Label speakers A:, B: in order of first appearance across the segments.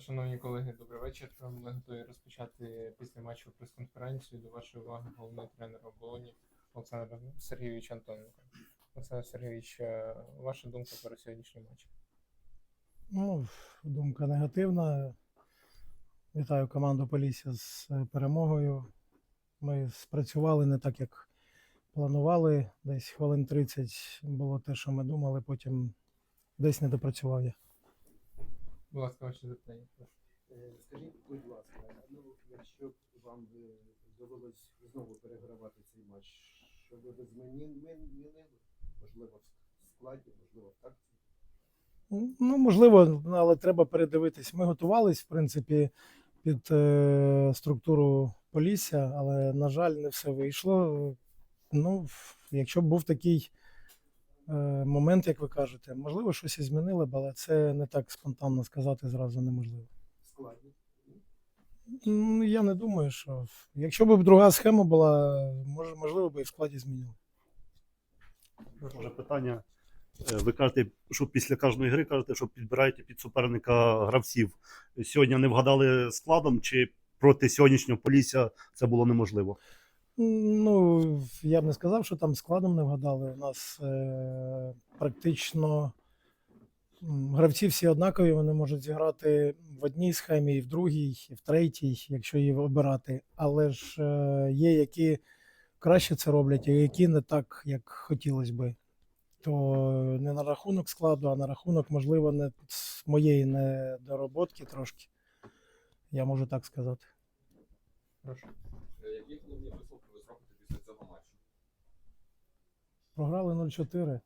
A: Шановні колеги, добрий вечір. Ми готові розпочати після матчу прес-конференцію. До вашої уваги головний тренер оболоні Олександр Сергійович Антоненко. Олександр Сергійович, е, ваша думка про сьогоднішній матч?
B: Ну, думка негативна. Вітаю команду Полісся з е, перемогою. Ми спрацювали не так, як планували. Десь хвилин 30 було те, що ми думали, потім десь не допрацював я.
A: Будь ласка, ваші запитання.
C: Е, Скажіть, будь ласка, ну якщо б вам би довелось знову перегравати цей матч, що ви б змінили, можливо, в складі, можливо, в такті?
B: Ну, можливо, але треба передивитись. Ми готувались, в принципі, під е, структуру Полісся, але, на жаль, не все вийшло. Ну, якщо б був такий е, момент, як ви кажете, можливо, щось і змінили б, але це не так спонтанно сказати зразу неможливо.
C: В складі?
B: Ну, я не думаю, що якщо б друга схема була, може, можливо, би і в складі змінили.
D: Може питання. Е, Ви кажете, що після кожної гри кажете, що підбираєте під суперника гравців. Сьогодні не вгадали складом, чи проти сьогоднішнього Полісся це було неможливо?
B: Ну, я б не сказав, що там складом не вгадали. У нас е, практично гравці всі однакові, вони можуть зіграти в одній схемі, і в другій, і в третій, якщо її обирати. Але ж е, є, які краще це роблять, а які не так, як хотілося би. То не на рахунок складу, а на рахунок, можливо, не з моєї недороботки трошки. Я можу так сказати.
A: Прошу.
E: Е, Які головні висновки ви зробите після цього матчу?
B: Програли 0-4.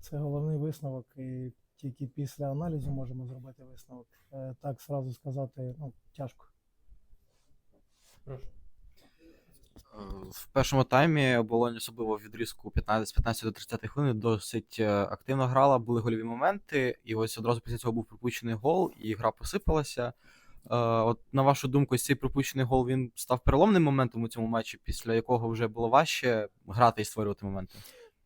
B: Це головний висновок, і тільки після аналізу можемо зробити висновок. Е, Так зразу сказати, ну, тяжко.
A: Прошу.
F: В першому таймі оболонь, особливо відрізку 15 з 15 до 30 хвилин, досить е, активно грала, були гольові моменти, і ось одразу після цього був пропущений гол, і гра посипалася. Е, От на вашу думку, цей пропущений гол він став переломним моментом у цьому матчі, після якого вже було важче грати і створювати моменти.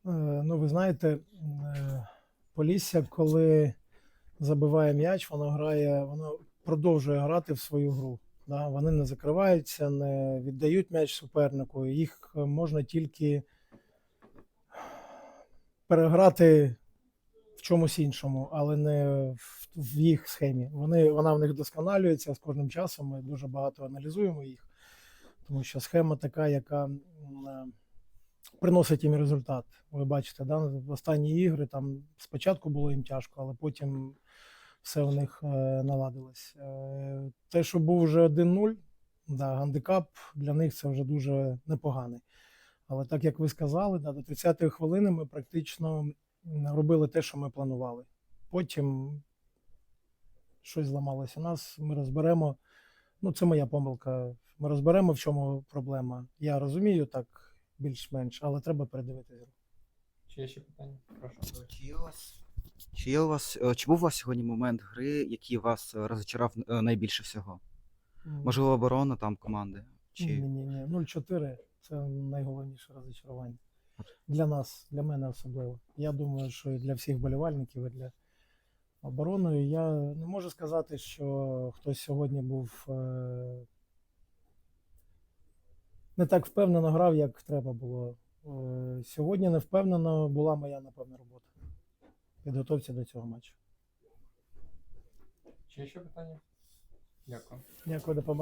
B: Е, Ну, ви знаєте, е, Полісся, коли забиває м'яч, воно грає, воно продовжує грати в свою гру. Да? Вони не закриваються, не віддають м'яч супернику. Їх можна тільки переграти в чомусь іншому, але не в, їх схемі. Вони, вона в них досконалюється з кожним часом. Ми дуже багато аналізуємо їх, тому що схема така, яка е, приносить їм результат. Ви бачите, да? в останні ігри там спочатку було їм тяжко, але потім все в них е, наладилось. Е, те, що був вже 1-0, да, гандикап для них це вже дуже непоганий. Але так як ви сказали, да, до 30-ї хвилини ми практично робили те, що ми планували. Потім щось зламалося у нас, ми розберемо. Ну, це моя помилка. Ми розберемо, в чому проблема. Я розумію так більш-менш, але треба передивитися. гру.
A: Чи є ще питання? Прошу.
G: Чи є у вас, чи є у вас, е, чи був у вас сьогодні момент гри, який вас е, розчарував е, найбільше всього? Можливо, оборона там команди?
B: Ні,
G: Чи
B: ні, ні. 0-4 це найголовніше розчарування. Для нас, для мене особливо. Я думаю, що і для всіх болівальників, і для оборони. Я не можу сказати, що хтось сьогодні був е... не так впевнено грав, як треба було. Е... Сьогодні не впевнено була моя, напевно, робота. Підготовці до цього матчу.
A: Чи є ще питання? Дякую.
B: Дякую, до побачення.